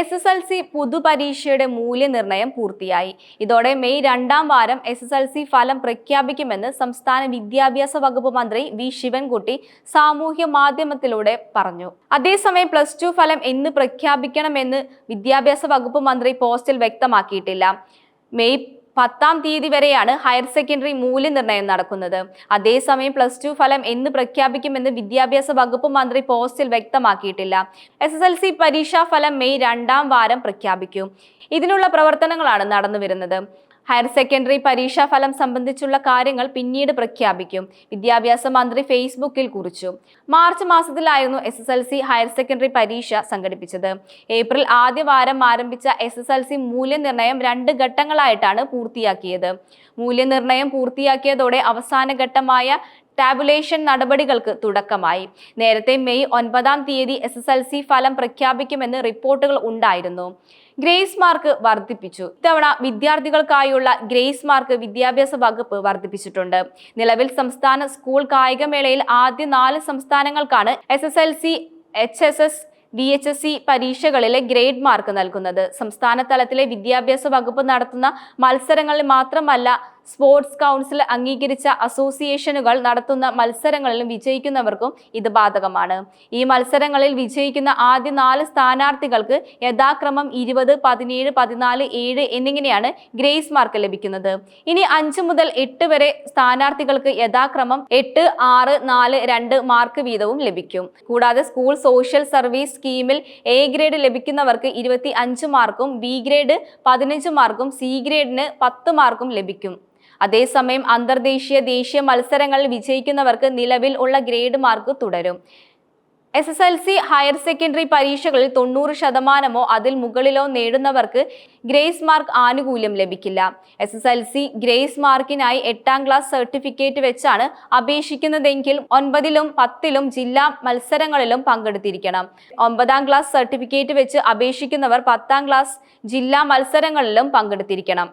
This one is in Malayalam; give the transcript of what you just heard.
എസ് എസ് എൽ സി പൊതുപരീക്ഷയുടെ മൂല്യനിർണയം പൂർത്തിയായി. ഇതോടെ മെയ് രണ്ടാം വാരം എസ് എസ് എൽ സി ഫലം പ്രഖ്യാപിക്കുമെന്ന് സംസ്ഥാന വിദ്യാഭ്യാസ വകുപ്പ് മന്ത്രി വി ശിവൻകുട്ടി സാമൂഹ്യ മാധ്യമത്തിലൂടെ പറഞ്ഞു. അതേസമയം പ്ലസ് ടു ഫലം എന്ന് പ്രഖ്യാപിക്കണമെന്ന് വിദ്യാഭ്യാസ വകുപ്പ് മന്ത്രി പോസ്റ്റിൽ വ്യക്തമാക്കിയിട്ടില്ല. മെയ് പത്താം തീയതി വരെയാണ് ഹയർ സെക്കൻഡറി മൂല്യനിർണയം നടക്കുന്നത്. അതേസമയം പ്ലസ് ടു ഫലം എന്ന് പ്രഖ്യാപിക്കുമെന്ന് വിദ്യാഭ്യാസ വകുപ്പ് മന്ത്രി പോസ്റ്റിൽ വ്യക്തമാക്കിയിട്ടില്ല. എസ് എസ് എൽ സി പരീക്ഷാ ഫലം മെയ് രണ്ടാം വാരം പ്രഖ്യാപിക്കും. ഇതിനുള്ള പ്രവർത്തനങ്ങളാണ് നടന്നുവരുന്നത്. ഹയർ സെക്കൻഡറി പരീക്ഷാ ഫലം സംബന്ധിച്ചുള്ള കാര്യങ്ങൾ പിന്നീട് പ്രഖ്യാപിക്കും. വിദ്യാഭ്യാസ മന്ത്രി ഫേസ്ബുക്കിൽ കുറിച്ചു. March മാസത്തിലായിരുന്നു S S L C higher secondary പരീക്ഷ സംഘടിപ്പിച്ചത്. ഏപ്രിൽ ആദ്യ വാരം ആരംഭിച്ച എസ് എസ് എൽ സി മൂല്യനിർണയം രണ്ട് ഘട്ടങ്ങളായിട്ടാണ് പൂർത്തിയാക്കിയത്. മൂല്യനിർണയം പൂർത്തിയാക്കിയതോടെ അവസാന ഘട്ടമായ ടാബുലേഷൻ നടപടികൾക്ക് തുടക്കമായി. നേരത്തെ മെയ് ഒൻപതാം തീയതി എസ് എസ് എൽ സി ഫലം പ്രഖ്യാപിക്കുമെന്ന് റിപ്പോർട്ടുകൾ ഉണ്ടായിരുന്നു. ഗ്രേസ് മാർക്ക് വർദ്ധിപ്പിച്ചു. ഇത്തവണ വിദ്യാർത്ഥികൾക്കായുള്ള ഗ്രേസ് മാർക്ക് വിദ്യാഭ്യാസ വകുപ്പ് വർദ്ധിപ്പിച്ചിട്ടുണ്ട്. നിലവിൽ സംസ്ഥാന സ്കൂൾ കായികമേളയിൽ ആദ്യ നാല് സംസ്ഥാനങ്ങൾക്കാണ് S S L C H S S V H S C പരീക്ഷകളിലെ grade mark നൽകുന്നത്. സംസ്ഥാന തലത്തിലെ വിദ്യാഭ്യാസ വകുപ്പ് നടത്തുന്ന മത്സരങ്ങളിൽ മാത്രമല്ല സ്പോർട്സ് കൗൺസിൽ അംഗീകരിച്ച അസോസിയേഷനുകൾ നടത്തുന്ന മത്സരങ്ങളിലും വിജയിക്കുന്നവർക്കും ഇത് ബാധകമാണ്. ഈ മത്സരങ്ങളിൽ വിജയിക്കുന്ന ആദ്യ നാല് സ്ഥാനാർത്ഥികൾക്ക് യഥാക്രമം ഇരുപത് പതിനേഴ് പതിനാല് ഏഴ് എന്നിങ്ങനെയാണ് ഗ്രേസ് മാർക്ക് ലഭിക്കുന്നത്. ഇനി അഞ്ച് മുതൽ എട്ട് വരെ സ്ഥാനാർത്ഥികൾക്ക് യഥാക്രമം എട്ട് ആറ് നാല് രണ്ട് മാർക്ക് വീതവും ലഭിക്കും. കൂടാതെ സ്കൂൾ സോഷ്യൽ സർവീസ് സ്കീമിൽ എ ഗ്രേഡ് ലഭിക്കുന്നവർക്ക് ഇരുപത്തി അഞ്ച് മാർക്കും ബി ഗ്രേഡ് പതിനഞ്ച് മാർക്കും സി ഗ്രേഡിന് പത്ത് മാർക്കും ലഭിക്കും. അതേസമയം അന്തർദേശീയ ദേശീയ മത്സരങ്ങളിൽ വിജയിക്കുന്നവർക്ക് നിലവിൽ ഉള്ള ഗ്രേഡ് മാർക്ക് തുടരും. S S L C higher secondary പരീക്ഷകളിൽ തൊണ്ണൂറ് ശതമാനമോ അതിൽ മുകളിലോ നേടുന്നവർക്ക് ഗ്രേസ് മാർക്ക് ആനുകൂല്യം ലഭിക്കില്ല. S S L C grace മാർക്കിനായി എട്ടാം ക്ലാസ് സർട്ടിഫിക്കറ്റ് വെച്ചാണ് അപേക്ഷിക്കുന്നതെങ്കിൽ ഒൻപതിലും പത്തിലും ജില്ലാ മത്സരങ്ങളിലും പങ്കെടുത്തിരിക്കണം. ഒമ്പതാം ക്ലാസ് സർട്ടിഫിക്കറ്റ് വെച്ച് അപേക്ഷിക്കുന്നവർ പത്താം ക്ലാസ് ജില്ലാ മത്സരങ്ങളിലും പങ്കെടുത്തിരിക്കണം.